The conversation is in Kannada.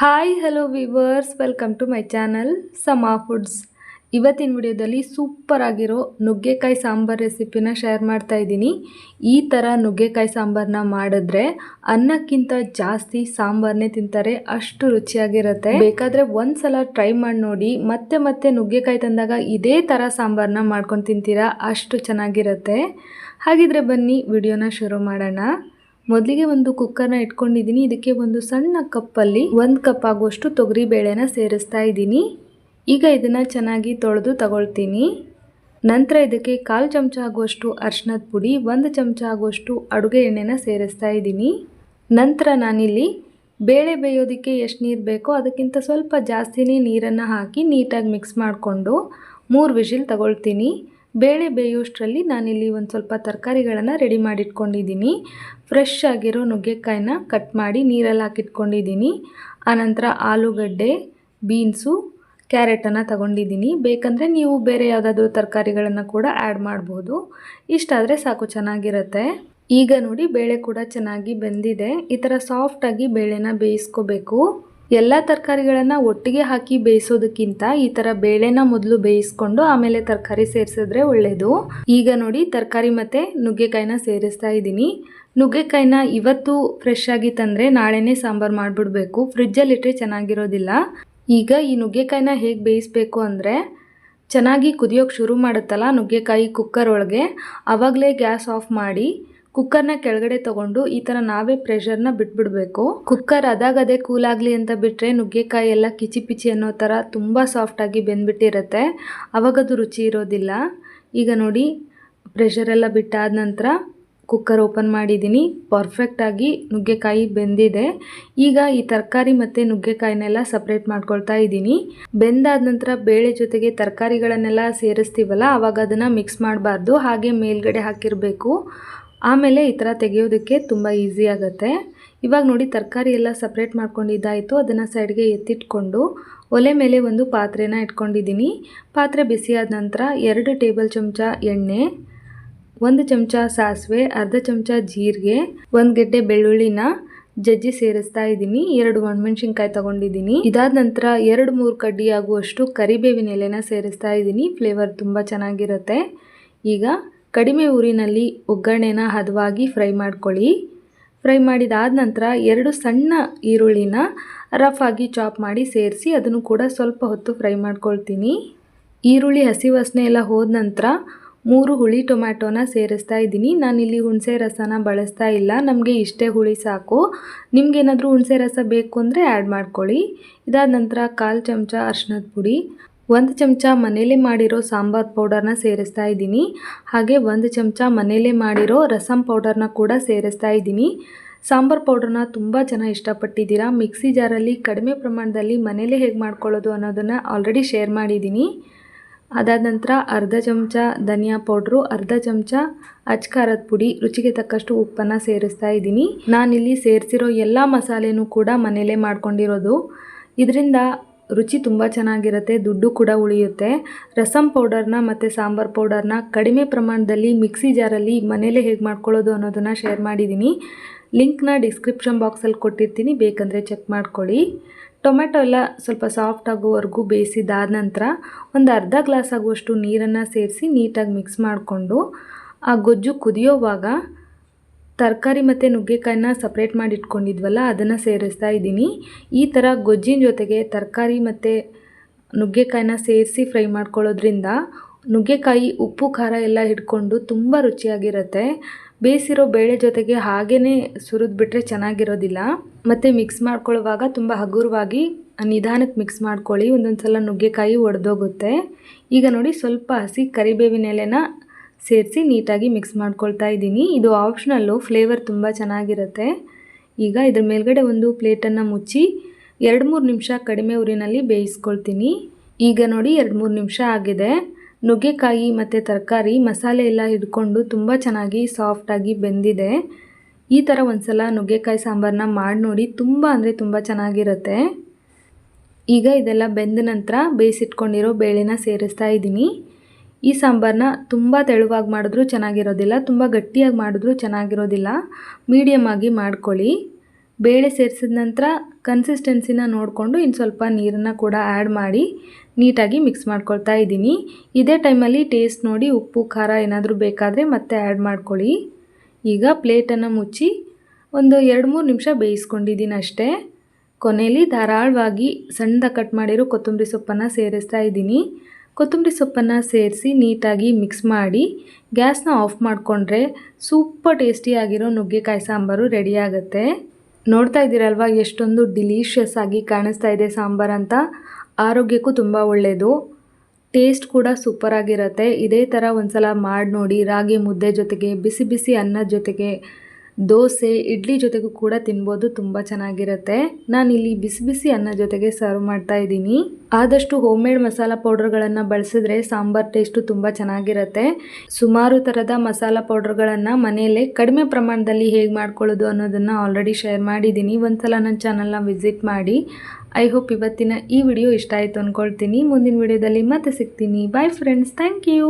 Hi hello viewers welcome to my channel Sama foods ಇವತ್ತಿನ ವಿಡಿಯೋದಲ್ಲಿ ಸೂಪರ್ ಆಗಿರೋ ನುಗ್ಗೆಕಾಯಿ ಸಾಂಬಾರ್ ರೆಸಿಪಿನ ಶೇರ್ ಮಾಡ್ತಾ ಇದ್ದೀನಿ. ಈ ಥರ ನುಗ್ಗೆಕಾಯಿ ಸಾಂಬಾರನ್ನ ಮಾಡಿದ್ರೆ ಅನ್ನಕ್ಕಿಂತ ಜಾಸ್ತಿ ಸಾಂಬಾರನ್ನೇ ತಿಂತಾರೆ, ಅಷ್ಟು ರುಚಿಯಾಗಿರುತ್ತೆ. ಬೇಕಾದರೆ ಒಂದ್ಸಲ ಟ್ರೈ ಮಾಡಿ ನೋಡಿ, ಮತ್ತೆ ಮತ್ತೆ ನುಗ್ಗೆಕಾಯಿ ತಂದಾಗ ಇದೇ ಥರ ಸಾಂಬಾರನ್ನ ಮಾಡ್ಕೊಂಡು ತಿಂತೀರಾ, ಅಷ್ಟು ಚೆನ್ನಾಗಿರುತ್ತೆ. ಹಾಗಿದ್ರೆ ಬನ್ನಿ, ವಿಡಿಯೋನ ಶುರು ಮಾಡೋಣ. ಮೊದಲಿಗೆ ಒಂದು ಕುಕ್ಕರ್ನ ಇಟ್ಕೊಂಡಿದ್ದೀನಿ. ಇದಕ್ಕೆ ಒಂದು ಸಣ್ಣ ಕಪ್ಪಲ್ಲಿ ಒಂದು ಕಪ್ ಆಗುವಷ್ಟು ತೊಗರಿ ಬೇಳೆನ ಸೇರಿಸ್ತಾ ಇದ್ದೀನಿ. ಈಗ ಇದನ್ನು ಚೆನ್ನಾಗಿ ತೊಳೆದು ತಗೊಳ್ತೀನಿ. ನಂತರ ಇದಕ್ಕೆ ಕಾಲು ಚಮಚ ಆಗುವಷ್ಟು ಅರ್ಶಿನದ ಪುಡಿ, ಒಂದು ಚಮಚ ಆಗುವಷ್ಟು ಅಡುಗೆ ಎಣ್ಣೆನ ಸೇರಿಸ್ತಾ ಇದ್ದೀನಿ. ನಂತರ ನಾನಿಲ್ಲಿ ಬೇಳೆ ಬೇಯೋದಕ್ಕೆ ಎಷ್ಟು ನೀರು ಬೇಕೋ ಅದಕ್ಕಿಂತ ಸ್ವಲ್ಪ ಜಾಸ್ತಿನೇ ನೀರನ್ನು ಹಾಕಿ ನೀಟಾಗಿ ಮಿಕ್ಸ್ ಮಾಡಿಕೊಂಡು ಮೂರು ವಿಷಿಲ್ ತಗೊಳ್ತೀನಿ. ಬೇಳೆ ಬೇಯೋಷ್ಟರಲ್ಲಿ ನಾನಿಲ್ಲಿ ಒಂದು ಸ್ವಲ್ಪ ತರಕಾರಿಗಳನ್ನು ರೆಡಿ ಮಾಡಿಟ್ಕೊಂಡಿದ್ದೀನಿ. ಫ್ರೆಶ್ ಆಗಿರೋ ನುಗ್ಗೆಕಾಯಿನ ಕಟ್ ಮಾಡಿ ನೀರಲ್ಲಿ ಹಾಕಿಟ್ಕೊಂಡಿದ್ದೀನಿ. ಆನಂತರ ಆಲೂಗಡ್ಡೆ ಬೀನ್ಸು ಕ್ಯಾರೆಟನ್ನು ತಗೊಂಡಿದ್ದೀನಿ. ಬೇಕಂದರೆ ನೀವು ಬೇರೆ ಯಾವುದಾದ್ರೂ ತರಕಾರಿಗಳನ್ನು ಕೂಡ ಆ್ಯಡ್ ಮಾಡ್ಬೋದು. ಇಷ್ಟಾದರೆ ಸಾಕು, ಚೆನ್ನಾಗಿರುತ್ತೆ. ಈಗ ನೋಡಿ, ಬೇಳೆ ಕೂಡ ಚೆನ್ನಾಗಿ ಬೆಂದಿದೆ. ಈ ಥರ ಸಾಫ್ಟಾಗಿ ಬೇಳೆನ ಬೇಯಿಸ್ಕೋಬೇಕು. ಎಲ್ಲ ತರಕಾರಿಗಳನ್ನು ಒಟ್ಟಿಗೆ ಹಾಕಿ ಬೇಯಿಸೋದಕ್ಕಿಂತ ಈ ಥರ ಬೇಳೆನ ಮೊದಲು ಬೇಯಿಸ್ಕೊಂಡು ಆಮೇಲೆ ತರಕಾರಿ ಸೇರಿಸಿದ್ರೆ ಒಳ್ಳೆಯದು ಈಗ ನೋಡಿ ತರಕಾರಿ ಮತ್ತು ನುಗ್ಗೆಕಾಯಿನ ಸೇರಿಸ್ತಾ ಇದ್ದೀನಿ. ನುಗ್ಗೆಕಾಯಿನ ಇವತ್ತು ಫ್ರೆಶ್ ಆಗಿ ತಂದರೆ ನಾಳೆನೇ ಸಾಂಬಾರು ಮಾಡಿಬಿಡ್ಬೇಕು. ಫ್ರಿಜ್ಜಲ್ಲಿಟ್ಟರೆ ಚೆನ್ನಾಗಿರೋದಿಲ್ಲ. ಈಗ ಈ ನುಗ್ಗೆಕಾಯಿನ ಹೇಗೆ ಬೇಯಿಸಬೇಕು ಅಂದರೆ ಚೆನ್ನಾಗಿ ಕುದಿಯೋಕೆ ಶುರು ಮಾಡುತ್ತಲ್ಲ ನುಗ್ಗೆಕಾಯಿ ಕುಕ್ಕರ್ ಒಳಗೆ ಆವಾಗಲೇ ಗ್ಯಾಸ್ ಆಫ್ ಮಾಡಿ ಕುಕ್ಕರ್ನ ಕೆಳಗಡೆ ತಗೊಂಡು ಈ ಥರ ನಾವೇ ಪ್ರೆಷರ್ನ ಬಿಟ್ಬಿಡಬೇಕು. ಕುಕ್ಕರ್ ಅದಾಗದೇ ಕೂಲ್ ಆಗಲಿ ಅಂತ ಬಿಟ್ಟರೆ ನುಗ್ಗೆಕಾಯಿ ಎಲ್ಲ ಕಿಚಿ ಪಿಚಿ ಅನ್ನೋ ಥರ ತುಂಬ ಸಾಫ್ಟಾಗಿ ಬೆಂದ್ಬಿಟ್ಟಿರುತ್ತೆ. ಅವಾಗದು ರುಚಿ ಇರೋದಿಲ್ಲ. ಈಗ ನೋಡಿ ಪ್ರೆಷರೆಲ್ಲ ಬಿಟ್ಟಾದ ನಂತರ ಕುಕ್ಕರ್ ಓಪನ್ ಮಾಡಿದ್ದೀನಿ. ಪರ್ಫೆಕ್ಟಾಗಿ ನುಗ್ಗೆಕಾಯಿ ಬೆಂದಿದೆ. ಈಗ ಈ ತರಕಾರಿ ಮತ್ತು ನುಗ್ಗೆಕಾಯಿನೆಲ್ಲ ಸಪ್ರೇಟ್ ಮಾಡ್ಕೊಳ್ತಾ ಇದ್ದೀನಿ. ಬೆಂದಾದ ನಂತರ ಬೇಳೆ ಜೊತೆಗೆ ತರಕಾರಿಗಳನ್ನೆಲ್ಲ ಸೇರಿಸ್ತೀವಲ್ಲ ಆವಾಗ ಅದನ್ನು ಮಿಕ್ಸ್ ಮಾಡಬಾರ್ದು. ಹಾಗೆ ಮೇಲ್ಗಡೆ ಹಾಕಿರಬೇಕು. ಆಮೇಲೆ ಈ ಥರ ತೆಗೆಯೋದಕ್ಕೆ ತುಂಬ ಈಸಿ ಆಗುತ್ತೆ. ಇವಾಗ ನೋಡಿ ತರಕಾರಿ ಎಲ್ಲ ಸಪ್ರೇಟ್ ಮಾಡ್ಕೊಂಡಿದ್ದಾಯಿತು. ಅದನ್ನು ಸೈಡ್ಗೆ ಎತ್ತಿಟ್ಕೊಂಡು ಒಲೆ ಮೇಲೆ ಒಂದು ಪಾತ್ರೆನ ಇಟ್ಕೊಂಡಿದ್ದೀನಿ. ಪಾತ್ರೆ ಬಿಸಿಯಾದ ನಂತರ ಎರಡು ಟೇಬಲ್ ಚಮಚ ಎಣ್ಣೆ, ಒಂದು ಚಮಚ ಸಾಸಿವೆ, ಅರ್ಧ ಚಮಚ ಜೀರಿಗೆ, ಒಂದು ಗೆಡ್ಡೆ ಬೆಳ್ಳುಳ್ಳಿನ ಜಜ್ಜಿ ಸೇರಿಸ್ತಾ ಇದ್ದೀನಿ. ಎರಡು ಒಣಮೆಣ್ಸಿನ್ಕಾಯಿ ತಗೊಂಡಿದ್ದೀನಿ. ಇದಾದ ನಂತರ ಎರಡು ಮೂರು ಕಡ್ಡಿ ಆಗುವಷ್ಟು ಕರಿಬೇವಿನ ಎಲೆನ ಸೇರಿಸ್ತಾ ಇದ್ದೀನಿ. ಫ್ಲೇವರ್ ತುಂಬ ಚೆನ್ನಾಗಿರುತ್ತೆ. ಈಗ ಕಡಿಮೆ ಊರಿನಲ್ಲಿ ಒಗ್ಗರಣೆನ ಹದವಾಗಿ ಫ್ರೈ ಮಾಡ್ಕೊಳ್ಳಿ. ಫ್ರೈ ಮಾಡಿದಾದ ನಂತರ ಎರಡು ಸಣ್ಣ ಈರುಳ್ಳಿನ ರಫ್ ಆಗಿ ಚಾಪ್ ಮಾಡಿ ಸೇರಿಸಿ ಅದನ್ನು ಕೂಡ ಸ್ವಲ್ಪ ಹೊತ್ತು ಫ್ರೈ ಮಾಡ್ಕೊಳ್ತೀನಿ. ಈರುಳ್ಳಿ ಹಸಿ ವಾಸನೆ ಎಲ್ಲ ಹೋದ ನಂತರ ಮೂರು ಹುಳಿ ಟೊಮ್ಯಾಟೋನ ಸೇರಿಸ್ತಾ ಇದ್ದೀನಿ. ನಾನಿಲ್ಲಿ ಹುಣಸೆ ರಸನ ಬಳಸ್ತಾ ಇಲ್ಲ. ನಮಗೆ ಇಷ್ಟೇ ಹುಳಿ ಸಾಕು. ನಿಮಗೇನಾದರೂ ಹುಣಸೆ ರಸ ಬೇಕು ಅಂದರೆ ಆ್ಯಡ್ ಮಾಡ್ಕೊಳ್ಳಿ. ಇದಾದ ನಂತರ ಕಾಲು ಚಮಚ ಅರ್ಶಿನದ ಪುಡಿ. ಒಂದು ಚಮಚ ಮನೇಲೇ ಮಾಡಿರೋ ಸಾಂಬಾರ್ ಪೌಡರ್ನ ಸೇರಿಸ್ತಾ ಇದ್ದೀನಿ. ಹಾಗೆ ಒಂದು ಚಮಚ ಮನೇಲೇ ಮಾಡಿರೋ ರಸಮ್ ಪೌಡರ್ನ ಕೂಡ ಸೇರಿಸ್ತಾ ಇದ್ದೀನಿ. ಸಾಂಬಾರ್ ಪೌಡರ್ನ ತುಂಬ ಜನ ಇಷ್ಟಪಟ್ಟಿದ್ದೀರಾ? ಮಿಕ್ಸಿ ಜಾರಲ್ಲಿ ಕಡಿಮೆ ಪ್ರಮಾಣದಲ್ಲಿ ಮನೇಲೇ ಹೇಗೆ ಮಾಡ್ಕೊಳ್ಳೋದು ಅನ್ನೋದನ್ನು ಆಲ್ರೆಡಿ ಶೇರ್ ಮಾಡಿದ್ದೀನಿ. ಅದಾದ ನಂತರ ಅರ್ಧ ಚಮಚ ಧನಿಯಾ ಪೌಡ್ರು, ಅರ್ಧ ಚಮಚ ಅಚ್ಕಾರದ ಪುಡಿ, ರುಚಿಗೆ ತಕ್ಕಷ್ಟು ಉಪ್ಪನ್ನು ಸೇರಿಸ್ತಾ ಇದ್ದೀನಿ. ನಾನಿಲ್ಲಿ ಸೇರಿಸಿರೋ ಎಲ್ಲ ಮಸಾಲೆನೂ ಕೂಡ ಮನೇಲೇ ಮಾಡ್ಕೊಂಡಿರೋದು. ಇದರಿಂದ ರುಚಿ ತುಂಬ ಚೆನ್ನಾಗಿರುತ್ತೆ, ದುಡ್ಡು ಕೂಡ ಉಳಿಯುತ್ತೆ. ರಸಮ್ ಪೌಡರ್ನ ಮತ್ತು ಸಾಂಬಾರ್ ಪೌಡರ್ನ ಕಡಿಮೆ ಪ್ರಮಾಣದಲ್ಲಿ ಮಿಕ್ಸಿ ಜಾರಲ್ಲಿ ಮನೇಲೇ ಹೇಗೆ ಮಾಡ್ಕೊಳ್ಳೋದು ಅನ್ನೋದನ್ನು ಶೇರ್ ಮಾಡಿದ್ದೀನಿ. ಲಿಂಕ್ನ ಡಿಸ್ಕ್ರಿಪ್ಷನ್ ಬಾಕ್ಸಲ್ಲಿ ಕೊಟ್ಟಿರ್ತೀನಿ, ಬೇಕಂದರೆ ಚೆಕ್ ಮಾಡ್ಕೊಳ್ಳಿ. ಟೊಮೆಟೊ ಎಲ್ಲ ಸ್ವಲ್ಪ ಸಾಫ್ಟ್ ಆಗೋವರೆಗೂ ಬೇಯಿಸಿದಾದ ನಂತರ ಒಂದು ಅರ್ಧ ಗ್ಲಾಸ್ ಆಗುವಷ್ಟು ನೀರನ್ನು ಸೇರಿಸಿ ನೀಟಾಗಿ ಮಿಕ್ಸ್ ಮಾಡಿಕೊಂಡು ಆ ಗೊಜ್ಜು ಕುದಿಯೋವಾಗ ತರಕಾರಿ ಮತ್ತು ನುಗ್ಗೆಕಾಯಿನ ಸಪ್ರೇಟ್ ಮಾಡಿ ಇಟ್ಕೊಂಡಿದ್ವಲ್ಲ ಅದನ್ನು ಸೇರಿಸ್ತಾ ಇದ್ದೀನಿ. ಈ ಥರ ಗೊಜ್ಜಿನ ಜೊತೆಗೆ ತರಕಾರಿ ಮತ್ತು ನುಗ್ಗೆಕಾಯಿನ ಸೇರಿಸಿ ಫ್ರೈ ಮಾಡ್ಕೊಳ್ಳೋದ್ರಿಂದ ನುಗ್ಗೆಕಾಯಿ, ಉಪ್ಪು, ಖಾರ ಎಲ್ಲ ಹಿಡ್ಕೊಂಡು ತುಂಬ ರುಚಿಯಾಗಿರುತ್ತೆ. ಬೇಯಿಸಿರೋ ಬೇಳೆ ಜೊತೆಗೆ ಹಾಗೇ ಸುರಿದ್ಬಿಟ್ರೆ ಚೆನ್ನಾಗಿರೋದಿಲ್ಲ. ಮತ್ತು ಮಿಕ್ಸ್ ಮಾಡ್ಕೊಳ್ಳುವಾಗ ತುಂಬ ಹಗುರವಾಗಿ ನಿಧಾನಕ್ಕೆ ಮಿಕ್ಸ್ ಮಾಡ್ಕೊಳ್ಳಿ. ಒಂದೊಂದು ಸಲ ನುಗ್ಗೆಕಾಯಿ ಒಡೆದೋಗುತ್ತೆ. ಈಗ ನೋಡಿ ಸ್ವಲ್ಪ ಹಸಿ ಕರಿಬೇವಿನ ಎಲೆನ ಸೇರಿಸಿ ನೀಟಾಗಿ ಮಿಕ್ಸ್ ಮಾಡ್ಕೊಳ್ತಾ ಇದ್ದೀನಿ. ಇದು ಆಪ್ಷನಲ್ಲು ಫ್ಲೇವರ್ ತುಂಬ ಚೆನ್ನಾಗಿರುತ್ತೆ. ಈಗ ಇದ್ರ ಮೇಲ್ಗಡೆ ಒಂದು ಪ್ಲೇಟನ್ನು ಮುಚ್ಚಿ ಎರಡು ಮೂರು ನಿಮಿಷ ಕಡಿಮೆ ಊರಿನಲ್ಲಿ ಬೇಯಿಸ್ಕೊಳ್ತೀನಿ. ಈಗ ನೋಡಿ ಎರಡು ಮೂರು ನಿಮಿಷ ಆಗಿದೆ. ನುಗ್ಗೆಕಾಯಿ ಮತ್ತು ತರಕಾರಿ, ಮಸಾಲೆ ಎಲ್ಲ ಹಿಡ್ಕೊಂಡು ತುಂಬ ಚೆನ್ನಾಗಿ ಸಾಫ್ಟಾಗಿ ಬೆಂದಿದೆ. ಈ ಥರ ಒಂದು ಸಲ ನುಗ್ಗೆಕಾಯಿ ಸಾಂಬಾರನ್ನ ಮಾಡಿ ನೋಡಿ ತುಂಬ ಅಂದರೆ ತುಂಬ ಚೆನ್ನಾಗಿರುತ್ತೆ. ಈಗ ಇದೆಲ್ಲ ಬೆಂದ ನಂತರ ಬೇಯಿಸಿಟ್ಕೊಂಡಿರೋ ಬೇಳೆನ ಸೇರಿಸ್ತಾ ಇದ್ದೀನಿ. ಈ ಸಾಂಬಾರನ್ನ ತುಂಬ ತೆಳುವಾಗಿ ಮಾಡಿದ್ರೂ ಚೆನ್ನಾಗಿರೋದಿಲ್ಲ, ತುಂಬ ಗಟ್ಟಿಯಾಗಿ ಮಾಡಿದ್ರೂ ಚೆನ್ನಾಗಿರೋದಿಲ್ಲ. ಮೀಡಿಯಮ್ ಆಗಿ ಮಾಡ್ಕೊಳ್ಳಿ. ಬೇಳೆ ಸೇರಿಸಿದ ನಂತರ ಕನ್ಸಿಸ್ಟೆನ್ಸಿನ ನೋಡಿಕೊಂಡು ಇನ್ನು ಸ್ವಲ್ಪ ನೀರನ್ನು ಕೂಡ ಆ್ಯಡ್ ಮಾಡಿ ನೀಟಾಗಿ ಮಿಕ್ಸ್ ಮಾಡ್ಕೊಳ್ತಾ ಇದ್ದೀನಿ. ಇದೇ ಟೈಮಲ್ಲಿ ಟೇಸ್ಟ್ ನೋಡಿ ಉಪ್ಪು, ಖಾರ ಏನಾದರೂ ಬೇಕಾದರೆ ಮತ್ತೆ ಆ್ಯಡ್ ಮಾಡ್ಕೊಳ್ಳಿ. ಈಗ ಪ್ಲೇಟನ್ನು ಮುಚ್ಚಿ ಒಂದು ಎರಡು ಮೂರು ನಿಮಿಷ ಬೇಯಿಸ್ಕೊಂಡಿದ್ದೀನಿ ಅಷ್ಟೇ. ಕೊನೆಯಲ್ಲಿ ಧಾರಾಳವಾಗಿ ಸಣ್ಣದ ಕಟ್ ಮಾಡಿರೋ ಕೊತ್ತಂಬರಿ ಸೊಪ್ಪನ್ನು ಸೇರಿಸ್ತಾ ಇದ್ದೀನಿ. ಕೊತ್ತಂಬರಿ ಸೊಪ್ಪನ್ನು ಸೇರಿಸಿ ನೀಟಾಗಿ ಮಿಕ್ಸ್ ಮಾಡಿ ಗ್ಯಾಸ್ನ ಆಫ್ ಮಾಡಿಕೊಂಡ್ರೆ ಸೂಪರ್ ಟೇಸ್ಟಿಯಾಗಿರೋ ನುಗ್ಗೆಕಾಯಿ ಸಾಂಬಾರು ರೆಡಿಯಾಗುತ್ತೆ ನೋಡ್ತಾ ಇದ್ದೀರಲ್ವ ಎಷ್ಟೊಂದು ಡಿಲೀಷಿಯಸ್ ಆಗಿ ಕಾಣಿಸ್ತಾ ಇದೆ ಸಾಂಬಾರು ಅಂತ? ಆರೋಗ್ಯಕ್ಕೂ ತುಂಬ ಒಳ್ಳೆಯದು ಟೇಸ್ಟ್ ಕೂಡ ಸೂಪರಾಗಿರುತ್ತೆ ಇದೇ ಥರ ಒಂದು ಸಲ ಮಾಡಿ ನೋಡಿ, ರಾಗಿ ಮುದ್ದೆ ಜೊತೆಗೆ, ಬಿಸಿ ಬಿಸಿ ಅನ್ನದ ಜೊತೆಗೆ ದೋಸೆ, ಇಡ್ಲಿ ಜೊತೆಗೂ ಕೂಡ ತಿನ್ಬೋದು, ತುಂಬ ಚೆನ್ನಾಗಿರುತ್ತೆ. ನಾನಿಲ್ಲಿ ಬಿಸಿ ಬಿಸಿ ಅನ್ನ ಜೊತೆಗೆ ಸರ್ವ್ ಮಾಡ್ತಾ ಇದ್ದೀನಿ. ಆದಷ್ಟು ಹೋಮ್ ಮೇಡ್ ಮಸಾಲ ಪೌಡರ್ಗಳನ್ನು ಬಳಸಿದ್ರೆ ಸಾಂಬಾರ್ ಟೇಸ್ಟು ತುಂಬ ಚೆನ್ನಾಗಿರುತ್ತೆ. ಸುಮಾರು ಥರದ ಮಸಾಲ ಪೌಡರ್ಗಳನ್ನು ಮನೆಯಲ್ಲೇ ಕಡಿಮೆ ಪ್ರಮಾಣದಲ್ಲಿ ಹೇಗೆ ಮಾಡ್ಕೊಳ್ಳೋದು ಅನ್ನೋದನ್ನು ಆಲ್ರೆಡಿ ಶೇರ್ ಮಾಡಿದ್ದೀನಿ. ಒಂದ್ಸಲ ನನ್ನ ಚಾನಲ್ನ ವಿಸಿಟ್ ಮಾಡಿ. ಐ ಹೋಪ್ ಇವತ್ತಿನ ಈ ವಿಡಿಯೋ ಇಷ್ಟ ಆಯಿತು ಅಂದ್ಕೊಳ್ತೀನಿ ಮುಂದಿನ ವಿಡಿಯೋದಲ್ಲಿ ಮತ್ತೆ ಸಿಗ್ತೀನಿ. Bye friends thank you